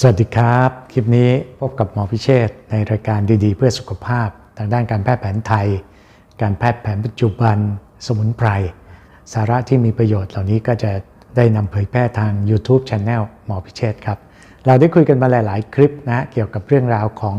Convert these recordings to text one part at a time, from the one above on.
สวัสดีครับ คลิปนี้พบกับหมอพิเชษในรายการดีๆ เพื่อสุขภาพ ทางด้านการแพทย์แผนไทย การแพทย์แผนปัจจุบัน สมุนไพร สาระที่มีประโยชน์เหล่านี้ก็จะได้นำเผยแพร่ทาง YouTube Channel หมอพิเชษครับ เราได้คุยกันมาหลาย ๆ คลิปนะเกี่ยวกับเรื่องราวของ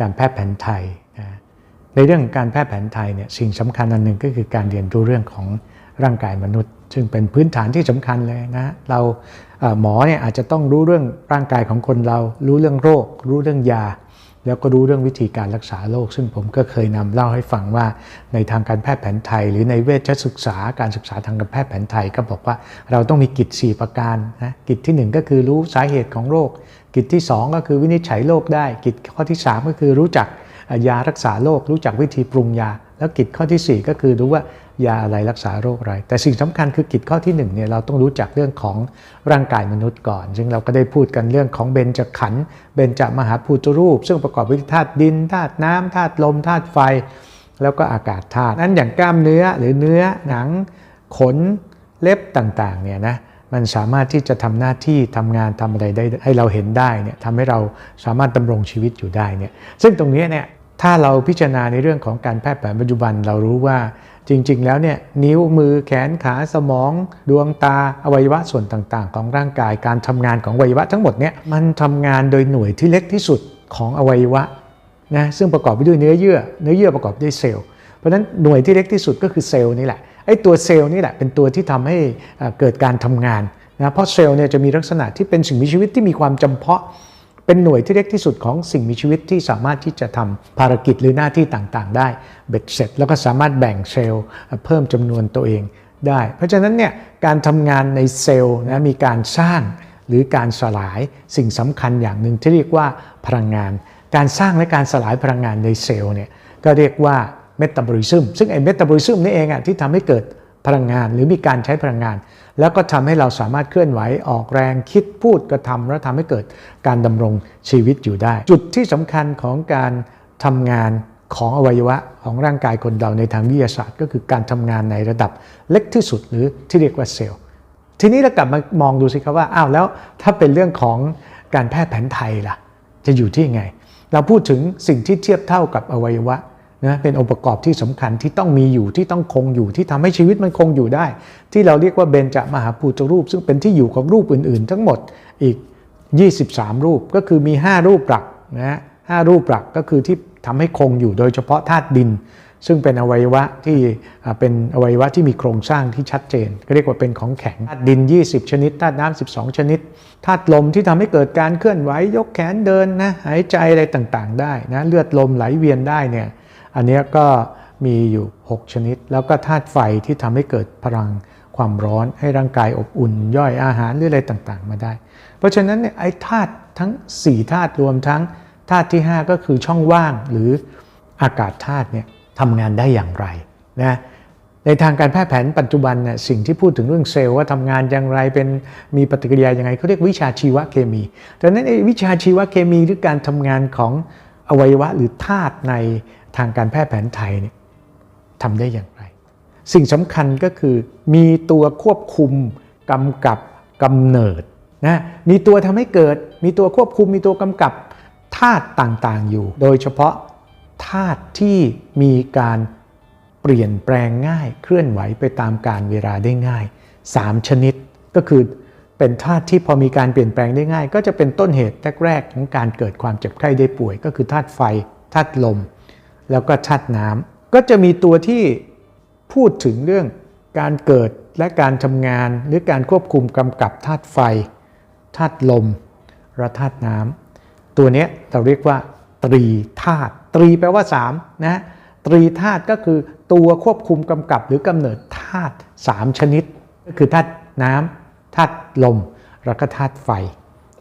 การแพทย์แผนไทย ในเรื่องของการแพทย์แผนไทยเนี่ยสิ่งสำคัญอันหนึ่งก็คือการเรียนรู้เรื่องของ ร่างกายมนุษย์ ซึ่งเป็นพื้นฐานที่สำคัญเลยนะเราหมอเนี่ยอาจจะต้องรู้เรื่องร่างกายของคนเรา รู้เรื่องโรค รู้เรื่องยา แล้วก็รู้เรื่องวิธีการรักษาโรค ซึ่งผมก็เคยนำเล่าให้ฟังว่าในทางการแพทย์แผนไทย หรือในเวชศึกษาการศึกษาทางการแพทย์แผนไทย ก็บอกว่าเราต้องมีกิจ 4 ประการนะกิจที่ 1 ก็คือรู้สาเหตุของโรค กิจที่ 2 ก็คือวินิจฉัยโรคได้ กิจข้อที่ 3 ก็คือรู้จักยารักษาโรครู้จักวิธีปรุงยา แล้วกิจข้อที่ 4 ก็คือรู้ว่า ยาอะไรรักษาโรคอะไร แต่สิ่งสำคัญคือกิจข้อที่1เนี่ยเราต้องรู้จักเรื่องของร่างกายมนุษย์ก่อน ซึ่งเราก็ได้พูดกันเรื่องของเบญจขันธ์เบญจมหาภูตรูป ซึ่งประกอบไปด้วยธาตุดินธาตุน้ำธาตุลมธาตุไฟ แล้วก็อากาศธาตุนั้นอย่างกล้ามเนื้อหรือเนื้อหนัง ขนเล็บต่างๆเนี่ยนะมันสามารถที่จะทำหน้าที่ทำงานทำอะไรได้ให้เราเห็นได้เนี่ยทำให้เราสามารถดำรงชีวิตอยู่ได้เนี่ยซึ่งตรงนี้เนี่ย ถ้าเราพิจารณาในเรื่องของการแพทย์แผนปัจจุบันเรารู้ว่าจริง ๆ แล้วเนี่ยนิ้วมือแขนขาสมอง ดวงตาอวัยวะส่วนต่างๆ ของร่างกายการทำงานของอวัยวะทั้งหมดเนี่ยมันทำงานโดยหน่วยที่เล็กที่สุดของอวัยวะนะซึ่งประกอบไปด้วยเนื้อเยื่อ เนื้อเยื่อประกอบด้วยเซลล์เพราะฉะนั้นหน่วยที่เล็กที่สุดก็คือเซลล์นี่แหละไอ้ตัวเซลล์นี่แหละเป็นตัวที่ทำให้เอ่อเกิดการทำงานนะเพราะเซลล์เนี่ยจะมีลักษณะที่เป็นสิ่งมีชีวิตที่มีความจำเพาะ เป็นหน่วยที่เล็กที่สุดของสิ่งมีชีวิตที่สามารถที่จะทำภารกิจหรือหน้าที่ต่างๆ ได้เบ็ดเสร็จ แล้วก็สามารถแบ่งเซลล์เพิ่มจำนวนตัวเองได้ เพราะฉะนั้นเนี่ยการทำงานในเซลล์นะมีการสร้างหรือการสลายสิ่งสำคัญอย่างหนึ่งที่เรียกว่าพลังงาน การสร้างและการสลายพลังงานในเซลล์เนี่ยก็เรียกว่าเมตาบอลิซึมซึ่งไอ้เมตาบอลิซึมนี่เองอะที่ทำให้เกิด พลังงาน หรือมีการใช้พลังงาน แล้วก็ทำให้เราสามารถเคลื่อนไหวออกแรงคิดพูดกระทำแล้วทำให้เกิดการดำรงชีวิตอยู่ได้ จุดที่สำคัญของการทำงานของอวัยวะของร่างกายคนเราในทางวิทยาศาสตร์ ก็คือการทำงานในระดับเล็กที่สุดหรือที่เรียกว่าเซลล์ทีนี้เรากลับมามองดูสิครับว่าอ้าวแล้วถ้าเป็นเรื่องของการแพทย์แผนไทยล่ะ จะอยู่ที่ไง เราพูดถึงสิ่งที่เทียบเท่ากับอวัยวะ นะเป็นองค์ประกอบที่สำคัญที่ต้องมีอยู่ที่ต้องคงอยู่ที่ทำให้ชีวิตมันคงอยู่ได้ ที่เราเรียกว่าเบญจมหาภูตรูป ซึ่งเป็นที่อยู่ของรูปอื่น ๆ ทั้งหมดอีก 23 รูปก็คือมี 5 รูปหลักนะฮะห้ารูปหลักก็คือที่ทำให้คงอยู่โดยเฉพาะธาตุดิน ซึ่งเป็นอวัยวะที่เป็นอวัยวะที่มีโครงสร้างที่ชัดเจน ก็เรียกว่าเป็นของแข็งธาตุดิน 20 ชนิดธาตุน้ำ12 ชนิดธาตุลมที่ทำให้เกิดการเคลื่อนไหวยกแขนเดินนะหายใจอะไรต่างๆ ได้นะเลือดลมไหลเวียนได้เนี่ย อันนี้ก็มีอยู่ 6 ชนิด แล้วก็ธาตุไฟที่ทำให้เกิดพลังความร้อนให้ร่างกายอบอุ่น ย่อยอาหารหรืออะไรต่างๆ มาได้ เพราะฉะนั้นเนี่ยไอ้ธาตุทั้ง 4 ธาตุรวมทั้งธาตุที่ 5 ก็คือช่องว่างหรืออากาศธาตุเนี่ยทำงานได้อย่างไรนะในทางการแพทย์แผนปัจจุบันเนี่ยสิ่งที่พูดถึงเรื่องเซลล์ว่าทำงานอย่างไรเป็นมีปฏิกิริยาอย่างไรเขาเรียกวิชาชีวเคมีดังนั้นไอ้วิชาชีวเคมีหรือการทำงานของอวัยวะหรือธาตุใน ทางการแพทย์แผนไทยเนี่ยทำได้อย่างไร สิ่งสำคัญก็คือมีตัวควบคุมกำกับกำเนิดนะมีตัวทำให้เกิด มีตัวควบคุมมีตัวกำกับธาตุต่างๆอยู่ โดยเฉพาะธาตุที่มีการเปลี่ยนแปลงง่ายเคลื่อนไหวไปตามการเวลาได้ง่าย 3 ชนิดก็คือเป็นธาตุที่พอมีการเปลี่ยนแปลงได้ง่าย ก็จะเป็นต้นเหตุแรกๆของการเกิดความเจ็บไข้ได้ป่วย ก็คือธาตุไฟธาตุลม แล้วก็ธาตุน้ำก็จะมีตัวที่พูดถึงเรื่องการเกิดและการทำงานหรือการควบคุมกำกับธาตุไฟธาตุลมและธาตุน้ำตัวนี้เราเรียกว่า ตรีธาตุตรีแปลว่า3นะตรีธาตุก็คือตัวควบคุมกำกับหรือกำเนิดธาตุ3ชนิด ก็คือธาตุน้ำธาตุลม แล้วก็ธาตุไฟ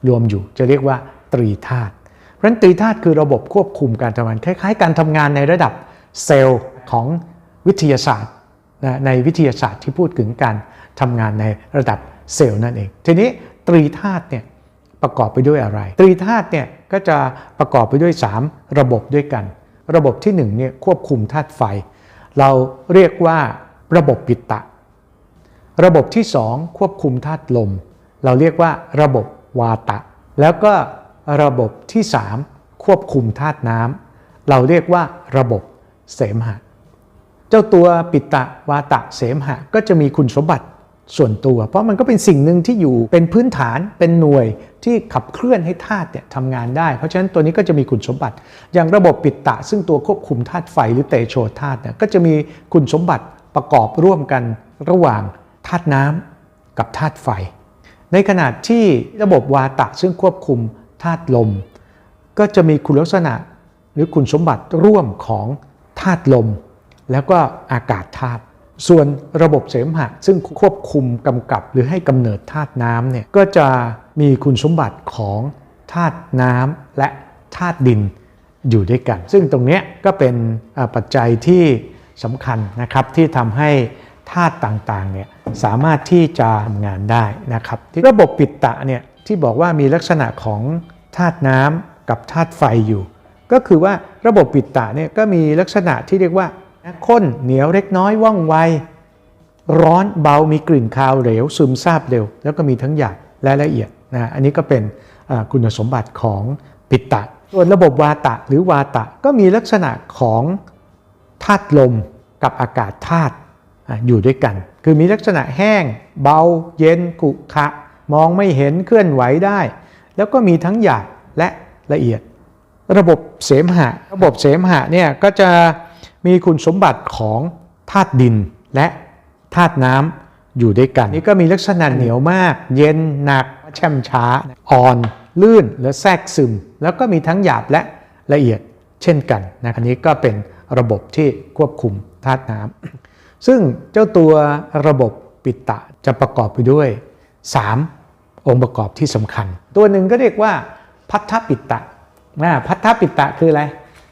รวมอยู่จะเรียกว่าตรีธาตุ ราะฉะนั้นตรีธาตุคือระบบควบคุมการทำงาน คล้ายๆ การทำงานในระดับเซลล์ของวิทยาศาสตร์นะในวิทยาศาสตร์ที่พูดถึงการทำงานในระดับเซลล์นั่นเอง ทีนี้ตรีธาตุเนี่ยประกอบไปด้วยอะไร ตรีธาตุเนี่ยก็จะประกอบไปด้วย 3 ระบบด้วยกัน ระบบที่1เนี่ยควบคุมธาตุไฟ เราเรียกว่าระบบปิตะ ระบบที่ 2 ควบคุมธาตุลม เราเรียกว่าระบบวาตะ แล้วก็ ระบบที่ 3 ควบคุมธาตุน้ำเราเรียกว่าระบบเสมหะ เจ้าตัวปิตะวาตะเสมหะก็จะมีคุณสมบัติส่วนตัว เพราะมันก็เป็นสิ่งหนึ่งที่อยู่เป็นพื้นฐานเป็นหน่วยที่ขับเคลื่อนให้ธาตุเนี่ยทำงานได้ เพราะฉะนั้นตัวนี้ก็จะมีคุณสมบัติ อย่างระบบปิตะ ซึ่งตัวควบคุมธาตุไฟหรือเตโชธาตุเนี่ยก็จะมีคุณสมบัติประกอบร่วมกันระหว่างธาตุน้ำกับธาตุไฟ ในขณะที่ระบบวาตะซึ่งควบคุม ธาตุลม ก็จะมีคุณลักษณะหรือคุณสมบัติร่วมของธาตุลม แล้วก็อากาศธาตุส่วนระบบเสมหะซึ่งควบคุมกำกับหรือให้กำเนิดธาตุน้ำเนี่ยก็จะมีคุณสมบัติของธาตุน้ำและธาตุดินอยู่ด้วยกัน ซึ่งตรงนี้ก็เป็นปัจจัยที่สำคัญนะครับที่ทำให้ธาตุต่างๆเนี่ยสามารถที่จะทำงานได้นะครับ ระบบปิตตะเนี่ยที่บอกว่ามีลักษณะของ ธาตุน้ำกับธาตุไฟอยู่ ก็คือว่าระบบปิตตะเนี่ยก็มีลักษณะที่เรียกว่าข้นเหนียวเล็กน้อยว่องไวร้อนเบามีกลิ่นคาวเหลวซึมซาบเร็ว แล้วก็มีทั้งหยาบและละเอียดนะอันนี้ก็เป็นคุณสมบัติของปิตตะส่วนระบบวาตะหรือวาตะก็มีลักษณะของธาตุลมกับอากาศธาตุอยู่ด้วยกัน คือมีลักษณะแห้ง เบา เย็น กุขะ มองไม่เห็นเคลื่อนไหวได้ แล้วก็มีทั้งหยาบและละเอียด ระบบเสมหะ ระบบเสมหะเนี่ยก็จะมีคุณสมบัติของธาตุดินและธาตุน้ำอยู่ด้วยกัน นี่ก็มีลักษณะเหนียวมาก เย็นหนักแช่มช้า อ่อนลื่นและแทรกซึม แล้วก็มีทั้งหยาบและละเอียดเช่นกันนะอันนี้ก็เป็นระบบที่ควบคุมธาตุน้ำซึ่งเจ้าตัวระบบปิตะจะประกอบไปด้วย 3 องค์ประกอบที่สำคัญ ตัวหนึ่งก็เรียกว่าพัทธปิตะนะพัทธปิตะคืออะไร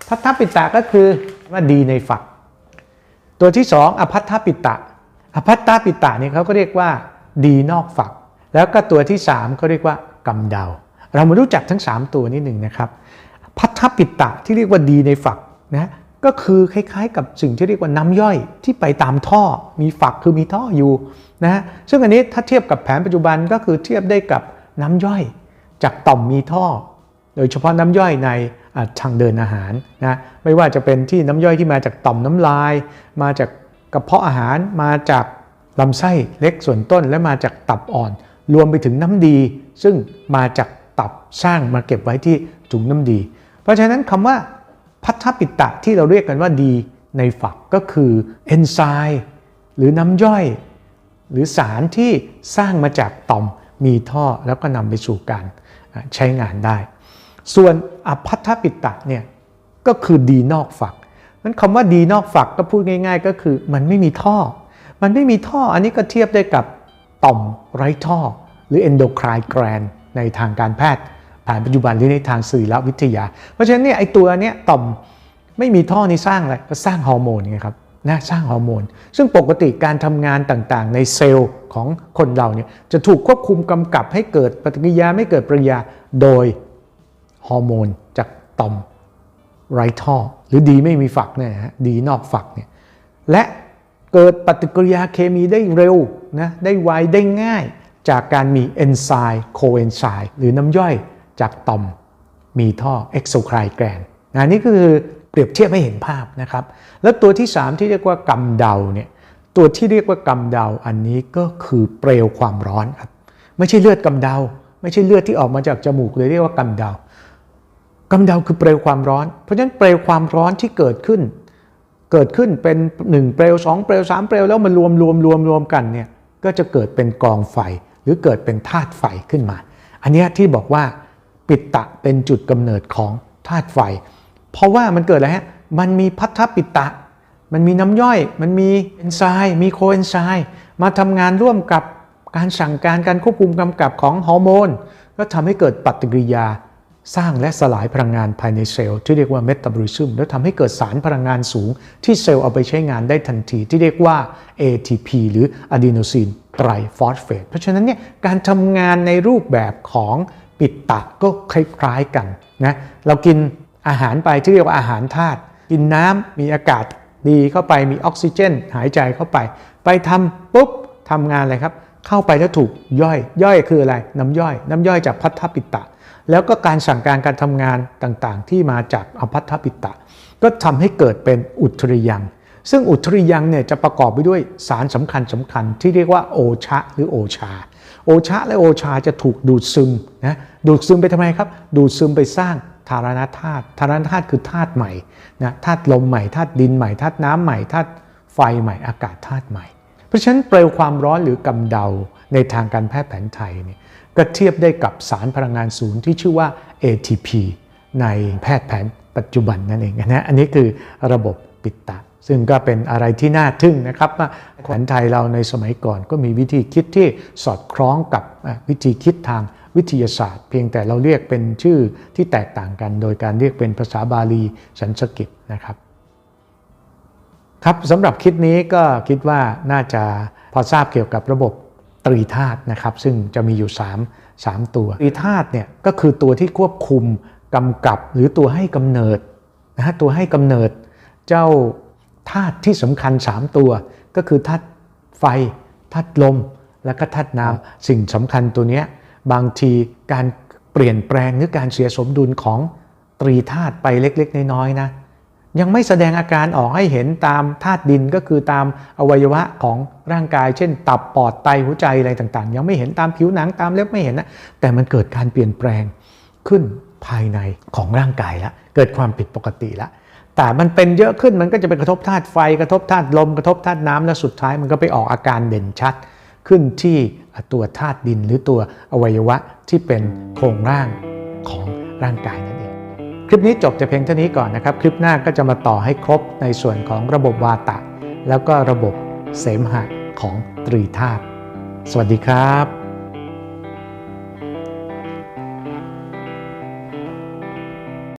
พัทธปิตะก็คือว่าดีในฝัก ตัวที่สองอภัทธปิตะอภัตตปิตะเนี่ยเขาก็เรียกว่าดีนอกฝัก แล้วก็ตัวที่สามเขาเรียกว่ากำเดา เรามารู้จักทั้ง 3 ตัวนิดหนึ่งนะครับ พัทธปิตะที่เรียกว่าดีในฝักนะ ก็คือคล้ายๆ กับสิ่งที่เรียกว่าน้ำย่อยที่ไปตามท่อมีฝักคือมีท่ออยู่นะซึ่งอันนี้ถ้าเทียบกับแผนปัจจุบันก็คือเทียบได้กับน้ำย่อยจากต่อมมีท่อ โดยเฉพาะน้ำย่อยในทางเดินอาหารนะไม่ว่าจะเป็นที่น้ำย่อยที่มาจากต่อมน้ำลาย มาจากกระเพาะอาหารมาจากลำไส้เล็กส่วนต้นและมาจากตับอ่อน รวมไปถึงน้ำดี ซึ่งมาจากตับสร้างมาเก็บไว้ที่ถุงน้ำดี เพราะฉะนั้นคำว่า พัทธปิตะที่เราเรียกกันว่าดีในฝักก็คือเอนไซม์หรือน้ำย่อย หรือสารที่สร้างมาจากต่อมมีท่อแล้วก็นำไปสู่การใช้งานได้ ส่วนอภัทธปิตะเนี่ยก็คือดีนอกฝักนั้นคำว่าดีนอกฝักก็พูดง่าย ๆ ก็คือมันไม่มีท่อ มันไม่มีท่ออันนี้ก็เทียบได้กับต่อมไร้ท่อ หรือ endocrine gland ในทางการแพทย์ ผ่านปัจจุบันหรือในทางสื่อและวิทยา เพราะฉะนั้นเนี่ยไอตัวเนี้ยต่อมไม่มีท่อนี่สร้างอะไรก็สร้างฮอร์โมนไงครับนะสร้างฮอร์โมน ซึ่งปกติการทำงานต่างๆ ในเซลล์ของคนเราเนี่ยจะถูกควบคุมกำกับให้เกิดปฏิกิริยาไม่เกิดปฏิกิริยาโดยฮอร์โมนจากต่อมไรท่อหรือดีไม่มีฝักเนี่ยฮะดีนอกฝักเนี่ยและเกิดปฏิกิริยาเคมีได้เร็วนะได้ไวได้ง่ายจากการมีเอนไซม์โคเอนไซม์หรือน้ำย่อย จากต่อมมีท่อเอ็กโซไครแกรนนะนี่คือเปรียบเทียบให้เห็นภาพนะครับ แล้วตัวที่ 3 ที่เรียกว่ากำเดาเนี่ยตัวที่เรียกว่ากำเดาอันนี้ก็คือเปลวความร้อนครับไม่ใช่เลือดกำเดา ไม่ใช่เลือดที่ออกมาจากจมูกเลยเรียกว่ากำเดากำเดาคือเปลวความร้อน เพราะฉะนั้นเปลวความร้อนที่เกิดขึ้น เกิดขึ้นเป็น 1 เปลว 2 เปลว 3 เปลวแล้วมันรวมรวมรวมรวมกันเนี่ยก็จะเกิดเป็นกองไฟหรือเกิดเป็นธาตุไฟขึ้นมา อันนี้ที่บอกว่า ปิตะเป็นจุดกำเนิดของธาตุไฟ เพราะว่ามันเกิดอะไรฮะ มันมีพัทธปิตะ มันมีน้ำย่อย มันมีเอนไซม์มีโคเอนไซม์มาทำงานร่วมกับการสั่งการการควบคุมกำกับของฮอร์โมน ก็ทำให้เกิดปฏิกิริยาสร้างและสลายพลังงานภายในเซลล์ที่เรียกว่าเมตาบอลิซึมแล้วทำให้เกิดสารพลังงานสูง ที่เซลล์เอาไปใช้งานได้ทันทีที่เรียกว่า ATP หรืออะดีโนซีนไตรฟอสเฟตเพราะฉะนั้นเนี่ยการทำงานในรูปแบบของ ปิดตะก็คล้ายๆกันนะเรากินอาหารไปที่เรียกว่าอาหารธาตุกินน้ำมีอากาศดีเข้าไปมีออกซิเจน หายใจเข้าไป ไปทำปุ๊บทำงานอะไรครับ เข้าไปแล้วถูกย่อยย่อยคืออะไร น้ำย่อย น้ำย่อยจากพัทธปิตะ แล้วก็การสั่งการการทำงานต่างๆ ที่มาจากอภัทธปิตะ ก็ทำให้เกิดเป็นอุทริยัง ซึ่งอุทริยังเนี่ยจะประกอบไปด้วยสารสำคัญสำคัญที่เรียกว่าโอชะหรือโอชา โอชะและโอชาจะถูกดูดซึมนะดูดซึมไปทำไมครับ ดูดซึมไปสร้างธารณธาตุธารณธาตุคือธาตุใหม่นะธาตุลมใหม่ธาตุดินใหม่ธาตุน้ำใหม่ธาตุไฟใหม่อากาศธาตุใหม่ เพราะฉะนั้นเปลวความร้อนหรือกำเดาในทางการแพทย์แผนไทยเนี่ยก็เทียบได้กับสารพลังงานศูนย์ที่ชื่อว่า ATP ในแพทย์แผนปัจจุบันนั่นเองนะอันนี้คือระบบปิดตะ ซึ่งก็เป็นอะไรที่น่าทึ่งนะครับว่าแผนไทยเราในสมัยก่อนก็มีวิธีคิดที่สอดคล้องกับวิธีคิดทางวิทยาศาสตร์ เพียงแต่เราเรียกเป็นชื่อที่แตกต่างกัน โดยการเรียกเป็นภาษาบาลีสันสกฤตนะครับครับสำหรับคลิปนี้ก็คิดว่าน่าจะพอทราบเกี่ยวกับระบบตรีธาตุนะครับ ซึ่งจะมีอยู่ 3 3 ตัวตรีธาตุเนี่ยก็คือตัวที่ควบคุมกำกับหรือตัวให้กำเนิดนะฮะตัวให้กำเนิดเจ้า ธาตุที่สำคัญ 3 ตัว ก็คือธาตุไฟธาตุลม และก็ธาตุน้ำสิ่งสำคัญตัวนี้บางทีการเปลี่ยนแปลงหรือการเสียสมดุลของตรีธาตุไปเล็กๆ น้อยๆนะยังไม่แสดงอาการออกให้เห็นตามธาตุดินก็คือตามอวัยวะของร่างกาย เช่น ตับปอดไตหัวใจอะไรต่างๆ ยังไม่เห็นตามผิวหนังตามเล็บไม่เห็นนะแต่มันเกิดการเปลี่ยนแปลงขึ้นภายในของร่างกายแล้วเกิดความผิดปกติแล้ว แต่มันเป็นเยอะขึ้นมันก็จะไปกระทบธาตุไฟกระทบธาตุลมกระทบธาตุน้ำและสุดท้ายมันก็ไปออกอาการเด่นชัด ขึ้นที่ตัวธาตุดินหรือตัวอวัยวะที่เป็นโครงร่างของร่างกายนั่นเอง คลิปนี้จบแต่เพียงเท่านี้ก่อนนะครับ คลิปหน้าก็จะมาต่อให้ครบในส่วนของระบบวาตะ แล้วก็ระบบเสมหะของตรีธาตุสวัสดีครับ